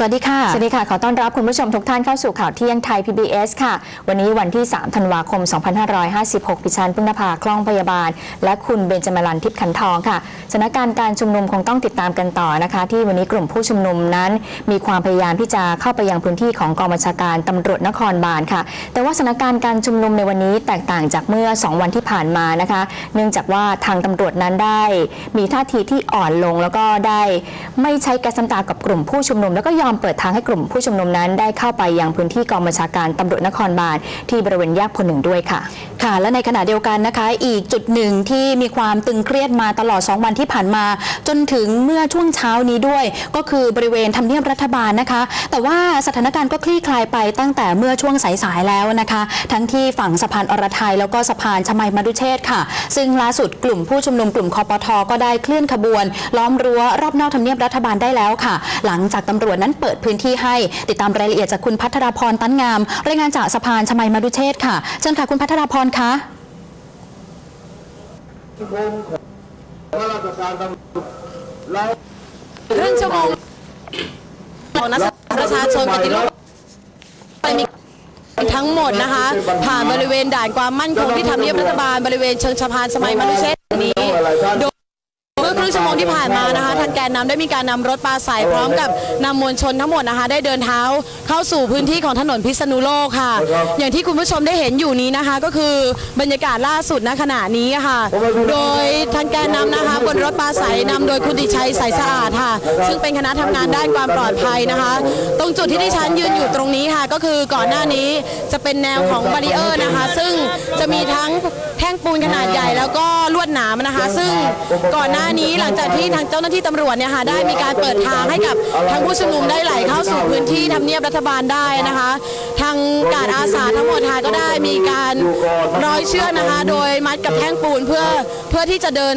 สวัสดีค่ะ สวัสดีค่ะ ขอต้อนรับคุณผู้ชมทุกท่านเข้าสู่ข่าวเที่ยงไทย PBS ค่ะ วันนี้วันที่ 3 ธันวาคม 2556ดิฉันพึ่งนภาคล่องพยาบาล และคุณเบญจมาลันทิพย์ขันทองค่ะ สถานการณ์การชุมนุมคงต้องติดตามกันต่อนะคะ ที่วันนี้กลุ่มผู้ชุมนุมนั้น มีความพยายามที่จะเข้าไปยังพื้นที่ของกองบัญชาการตำรวจนครบาลค่ะ แต่ว่าสถานการณ์การชุมนุมในวันนี้แตกต่างจากเมื่อ 2 วันที่ผ่านมานะคะ เนื่องจากว่าทางตำรวจนั้นได้ มีท่าทีที่อ่อนลงแล้วก็ได้ไม่ใช้แก๊สน้ำตากับกลุ่มผู้ชุมนุมแล้วก็ยอมเปิดทางให้กลุ่มผู้ชุมนุมนั้นได้เข้าไปยังพื้นที่กองบัญชาการตำรวจนครบาลที่บริเวณแยกพลหนึ่งด้วยค่ะ ค่ะ และในขณะเดียวกันนะคะ อีกจุดหนึ่งที่มีความตึงเครียดมาตลอด 2 วันที่ผ่านมา จนถึงเมื่อช่วงเช้านี้ด้วย ก็คือบริเวณทำเนียบรัฐบาลนะคะ แต่ว่าสถานการณ์ก็คลี่คลายไปตั้งแต่เมื่อช่วงสายๆแล้วนะคะ ทั้งที่ฝั่งสะพานอรไทยแล้วก็สะพานชมัยมรุเชษค่ะ ซึ่งล่าสุดกลุ่มผู้ชุมนุมกลุ่มคอปทก็ได้เคลื่อนขบวน ล้อมรั้วรอบนอกทำเนียบรัฐบาลได้แล้วค่ะ หลังจากตำรวจนั้นเปิดพื้นที่ให้ ติดตามรายละเอียดจากคุณพัทรพรตั้นงาม รายงานจากสะพานชมัยมารุเชษค่ะ เชิญค่ะคุณพัทรพรคะครึ่งชั่วโมงของนักศึกษาประชาชนปฏิรูปไปมีทั้งหมดนะคะ ผ่านบริเวณด่านความมั่นคงที่ทำเนียบรัฐบาลบริเวณเชิงสะพานสมัยมนุเชษฐ์นี้ วโมงที่ผ่านมานะคะทางแกนนำได้มีการนำรถปลาใสพร้อมกับนำมวลชนทั้งหมดนะคะ ได้เดินเท้าเข้าสู่พื้นที่ของถนนพิษณุโลกค่ะ อย่างที่คุณผู้ชมได้เห็นอยู่นี้นะคะ ก็คือบรรยากาศล่าสุดณขณะนี้ค่ะ โดยทางแกนนำนะคะ บนรถปลาใสนำโดยคุณดิชัยใสสะอาดค่ะ ซึ่งเป็นคณะทำงานด้านความปลอดภัยนะคะ ตรงจุดที่ดิฉันยืนอยู่ตรงนี้ค่ะ ก็คือก่อนหน้านี้จะเป็นแนวของบาริเออร์นะคะ ซึ่งจะมีทั้งแท่งปูนขนาดใหญ่ แล้วก็ลวดหนามนะคะ ซึ่งก่อนหน้านี้หลังจากที่ทางเจ้าหน้าที่ตำรวจเนี่ยค่ะได้มีการเปิดทางให้กับทางผู้ชุมนุมได้ไหลเข้าสู่พื้นที่ทำเนียบรัฐบาลได้นะคะ ทางการอาสาทั้งหมดค่ะก็ได้มีการร้อยเชือกนะคะ โดยมัดกับแท่งปูนเพื่อเพื่อที่จะเดิน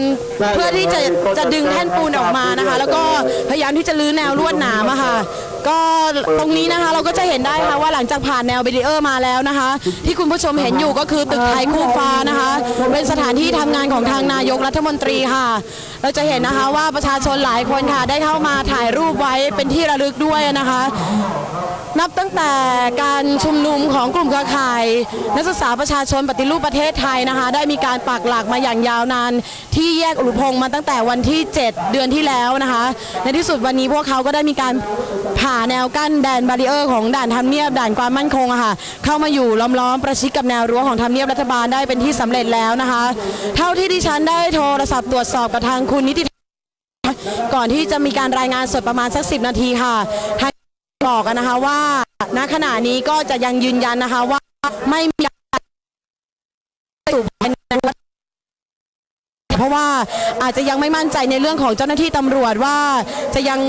เพื่อที่จะจะดึงแท่งปูนออกมานะคะ แล้วก็พยายามที่จะลื้อแนวลวดหนามอะค่ะ ก็ตรงนี้นะคะเราก็จะเห็นได้ค่ะว่าหลังจากผ่านแนวเบรีเออร์มาแล้วนะคะ ที่คุณผู้ชมเห็นอยู่ก็คือตึกไทยคู่ฟ้านะคะ เป็นสถานที่ทำงานของทางนายกรัฐมนตรีค่ะ เราจะเห็นนะคะว่าประชาชนหลายคนค่ะได้เข้ามาถ่ายรูปไว้เป็นที่ระลึกด้วยนะคะ นับตั้งแต่การชุมนุมของกลุ่มเครือข่าย นักศึกษาประชาชนปฏิรูปประเทศไทยนะคะ ได้มีการปักหลักมาอย่างยาวนาน ที่แยกอุรุพงศ์มาตั้งแต่วันที่ 7 เดือนที่แล้วนะคะ ในที่สุดวันนี้พวกเขาก็ได้มีการผ่าแนวกั้นแดนบาริเออร์ของด่านทำเนียบด่านความมั่นคงอะค่ะ เข้ามาอยู่ล้อมๆประชิดกับแนวรั้วของทำเนียบรัฐบาลได้เป็นที่สำเร็จแล้วนะคะ เท่าที่ดิฉันได้โทรศัพท์ตรวจสอบกับทางคุณนิติก่อนที่จะมีการรายงานสดประมาณสักสินาทีค่ะทาง บอกกันนะคะว่าณขณะนี้ก็จะยังยืนยันนะคะว่าไม่มีการสู่ภายในวัดเพราะว่าอาจจะยังไม่มั่นใจในเรื่องของเจ้าหน้าที่ตำรวจว่าจะยัง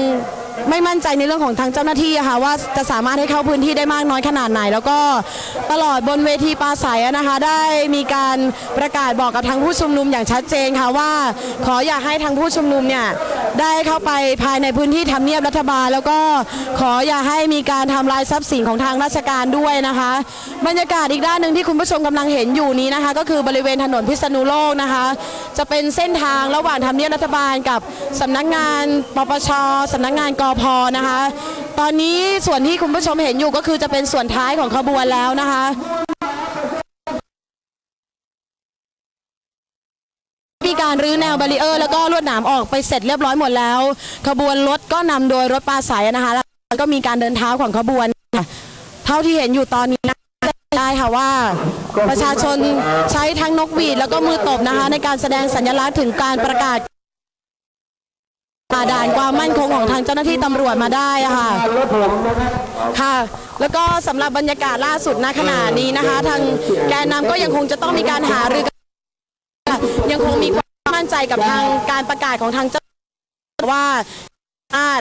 ไม่มั่นใจในเรื่องของทางเจ้าหน้าที่ค่ะว่าจะสามารถให้เข้าพื้นที่ได้มากน้อยขนาดไหน แล้วก็ตลอดบนเวทีปราศัยนะคะ ได้มีการประกาศบอกกับทางผู้ชุมนุมอย่างชัดเจนค่ะว่า ขออย่าให้ทางผู้ชุมนุมเนี่ย ได้เข้าไปภายในพื้นที่ทำเนียบรัฐบาล แล้วก็ขออย่าให้มีการทำลายทรัพย์สินของทางราชการด้วยนะคะ บรรยากาศอีกด้านหนึ่งที่คุณผู้ชมกำลังเห็นอยู่นี้นะคะ ก็คือบริเวณถนนพิษณุโลกนะคะ จะเป็นเส้นทางระหว่างทำเนียบรัฐบาลกับสำนักงานปปชสำนักงานกพนะคะ ตอนนี้ส่วนที่คุณผู้ชมเห็นอยู่ก็คือจะเป็นส่วนท้ายของขบวนแล้วนะคะ การรื้อแนวบารีเออร์แล้วก็ลวดหนามออกไปเสร็จเรียบร้อยหมดแล้ว ขบวนรถก็นำโดยรถปลาใสนะคะแล้วก็มีการเดินเท้าของขบวนค่ะเท่าที่เห็นอยู่ตอนนี้นะได้ค่ะว่าประชาชนใช้ทั้งนกหวีดแล้วก็มือตบนะคะ ในการแสดงสัญลักษณ์ถึงการประกาศด่านความมั่นคงของทางเจ้าหน้าที่ตำรวจมาได้อะค่ะค่ะ แล้วก็สำหรับบรรยากาศล่าสุดณขณะนี้นะคะ ทางแกนนำก็ยังคงจะต้องมีการหารือกันยังคงมีความ มั่นใจกับทางการประกาศของทางเจ้าว่าอาจ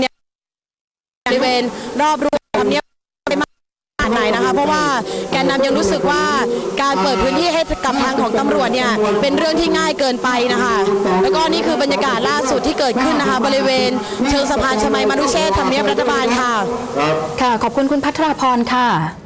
เนี่ยบริเวณรอบรั้วทำเนียบได้มากขนาดไหนนะคะ เพราะว่าแกนนำยังรู้สึกว่าการเปิดพื้นที่ให้กับทางของตำรวจเนี่ยเป็นเรื่องที่ง่ายเกินไปนะคะ แล้วก็นี่คือบรรยากาศล่าสุดที่เกิดขึ้นนะคะ บริเวณเชิงสะพานชมัยมรุเชษฐ์ทำเนียบรัฐบาลค่ะ ค่ะขอบคุณคุณพัทรพรค่ะ